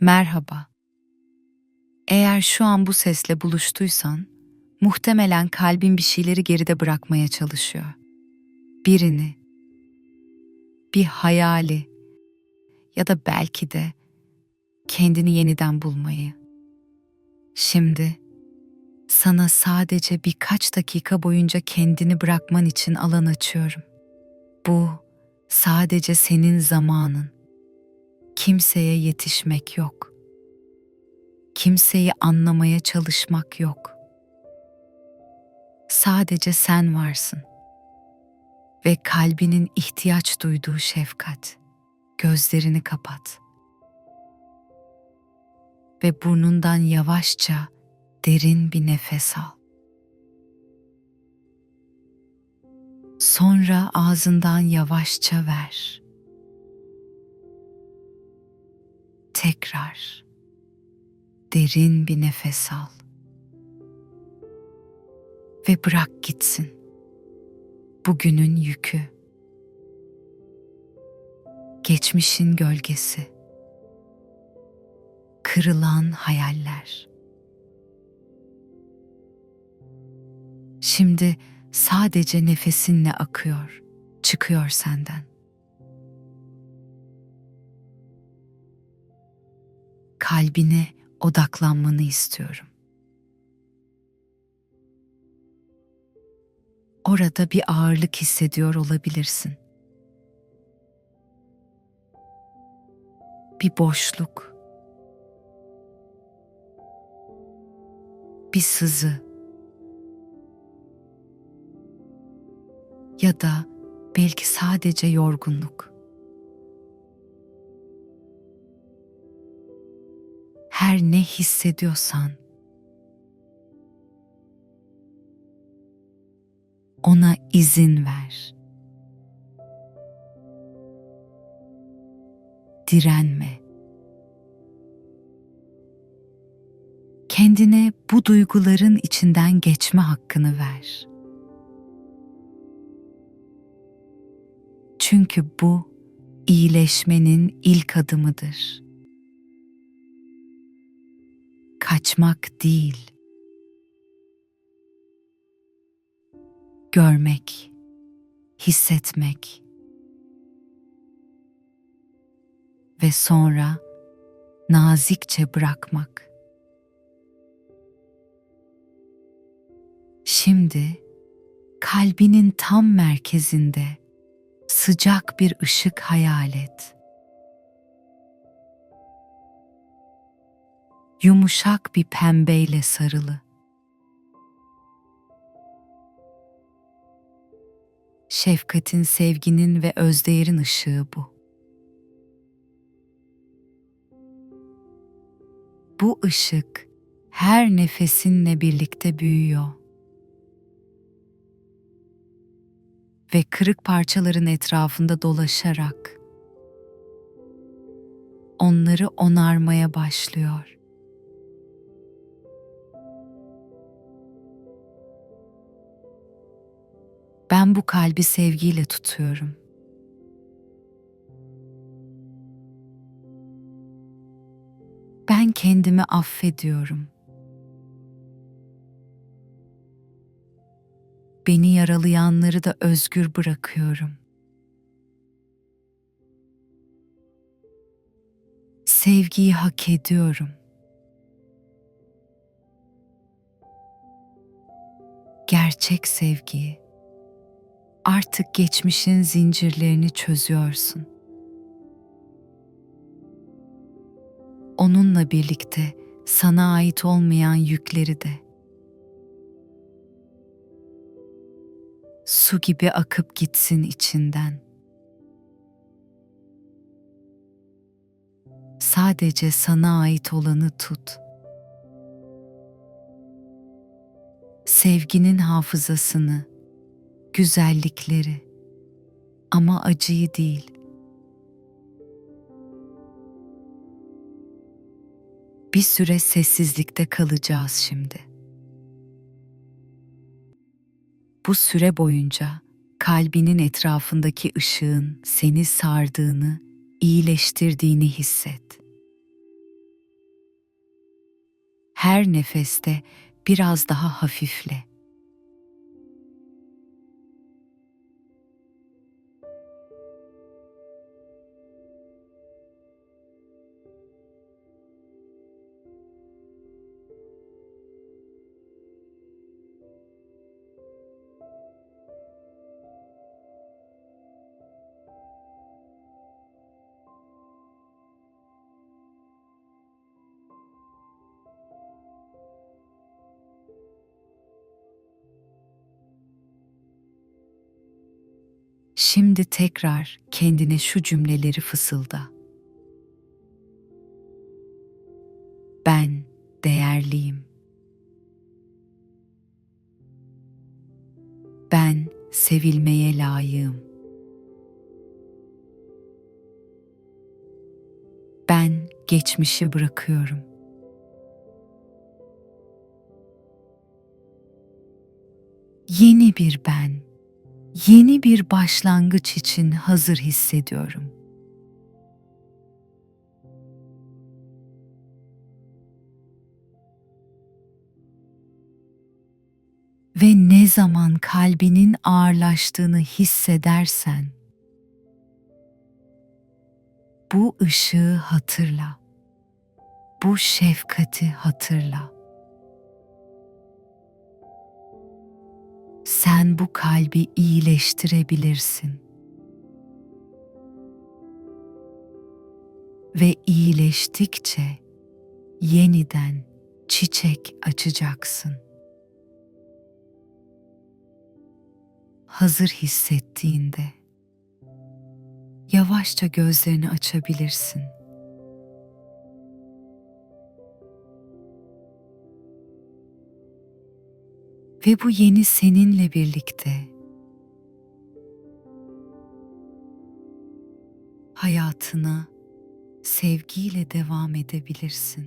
Merhaba. Eğer şu an bu sesle buluştuysan, muhtemelen kalbin bir şeyleri geride bırakmaya çalışıyor. Birini, bir hayali ya da belki de kendini yeniden bulmayı. Şimdi sana sadece birkaç dakika boyunca kendini bırakman için alan açıyorum. Bu sadece senin zamanın. Kimseye yetişmek yok. Kimseyi anlamaya çalışmak yok. Sadece sen varsın. Ve kalbinin ihtiyaç duyduğu şefkat. Gözlerini kapat. Ve burnundan yavaşça derin bir nefes al. Sonra ağzından yavaşça ver. Tekrar derin bir nefes al. Ve bırak gitsin. Bugünün yükü. Geçmişin gölgesi. Kırılan hayaller. Şimdi sadece nefesinle akıyor, çıkıyor senden. Kalbine odaklanmanı istiyorum. Orada bir ağırlık hissediyor olabilirsin. Bir boşluk. Bir sızı. ya da belki sadece yorgunluk. Her ne hissediyorsan ona izin ver. Direnme. Kendine bu duyguların içinden geçme hakkını ver. Çünkü bu iyileşmenin ilk adımıdır. Kaçmak değil. Görmek, hissetmek ve sonra nazikçe bırakmak. Şimdi kalbinin tam merkezinde sıcak bir ışık hayal et. Yumuşak bir pembeyle sarılı. Şefkatin, sevginin ve özdeğerin ışığı bu. Bu ışık her nefesinle birlikte büyüyor. ve kırık parçaların etrafında dolaşarak onları onarmaya başlıyor. Ben bu kalbi sevgiyle tutuyorum. Ben kendimi affediyorum. beni yaralayanları da özgür bırakıyorum. Sevgiyi hak ediyorum. Gerçek sevgiyi. Artık geçmişin zincirlerini çözüyorsun. Onunla birlikte sana ait olmayan yükleri de su gibi akıp gitsin içinden. Sadece sana ait olanı tut. Sevginin hafızasını, güzellikleri ama acıyı değil. Bir süre sessizlikte kalacağız şimdi. Bu süre boyunca kalbinin etrafındaki ışığın seni sardığını, iyileştirdiğini hisset. Her nefeste biraz daha hafifle. Şimdi tekrar kendine şu cümleleri fısılda. Ben değerliyim. Ben sevilmeye layığım. Ben geçmişi bırakıyorum. Yeni bir ben yeni bir başlangıç için hazır hissediyorum. Ve ne zaman kalbinin ağırlaştığını hissedersen bu ışığı hatırla. Bu şefkati hatırla. Sen bu kalbi iyileştirebilirsin. Ve iyileştikçe yeniden çiçek açacaksın. Hazır hissettiğinde yavaşça gözlerini açabilirsin. Ve bu yeni seninle birlikte hayatına sevgiyle devam edebilirsin.